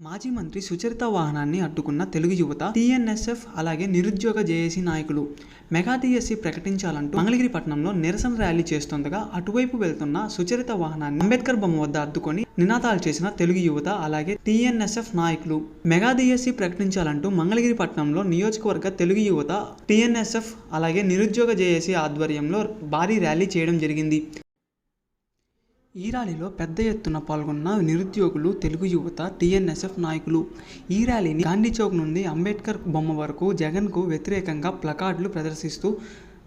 మాజీ మంత్రి సుచరిత వాహనాన్ని అడ్డుకున్న తెలుగు యువత టీఎన్ఎస్ఎఫ్ అలాగే నిరుద్యోగ జేఏసీ నాయకులు మెగా టీఎస్సీ ప్రకటించాలంటూ మంగళగిరి పట్టణంలో నిరసన ర్యాలీ చేస్తుండగా అటువైపు వెళ్తున్న సుచరిత వాహనాన్ని అంబేద్కర్ బొమ్మ వద్ద అడ్డుకొని నినాదాలు చేసిన తెలుగు యువత అలాగే టీఎన్ఎస్ఎఫ్ నాయకులు. మెగా డిఎస్సీ ప్రకటించాలంటూ మంగళగిరి పట్టణంలో నియోజకవర్గ తెలుగు యువత టీఎన్ఎస్ఎఫ్ అలాగే నిరుద్యోగ జేఏసీ ఆధ్వర్యంలో భారీ ర్యాలీ చేయడం జరిగింది. ఈ ర్యాలీలో పెద్ద ఎత్తున పాల్గొన్న నిరుద్యోగులు తెలుగు యువత టీఎన్ఎస్ఎఫ్ నాయకులు ఈ ర్యాలీని గాంధీ చౌక్ నుండి అంబేద్కర్ బొమ్మ వరకు జగన్కు వ్యతిరేకంగా ప్లకార్డులు ప్రదర్శిస్తూ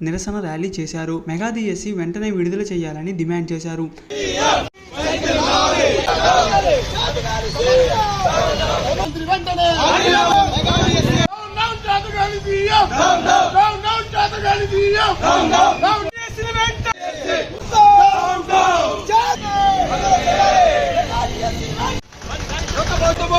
నిరసన ర్యాలీ చేశారు మెగాదీఎస్సి వెంటనే విడుదల చేయాలని డిమాండ్ చేశారు వెంటనే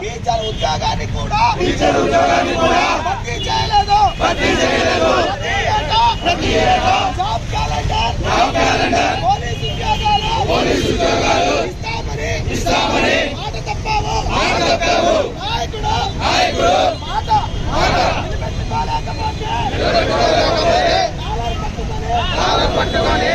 టీచర్ ఉద్యోగాన్ని కూడా టీచర్ కూడా భర్తీ చేయలేదు ప్రతి ఏటా ప్రతి ఏటా జాబ్ క్యాలెండర్ జాబ్ పోలీస్ ఉద్యోగాలు పోలీస్ మాట తప్పావు మాట నాయకుడు మాట మాట నిలబెట్టుకోలేకపోతే నిలబెట్టుకోలేకపోతే కాలర్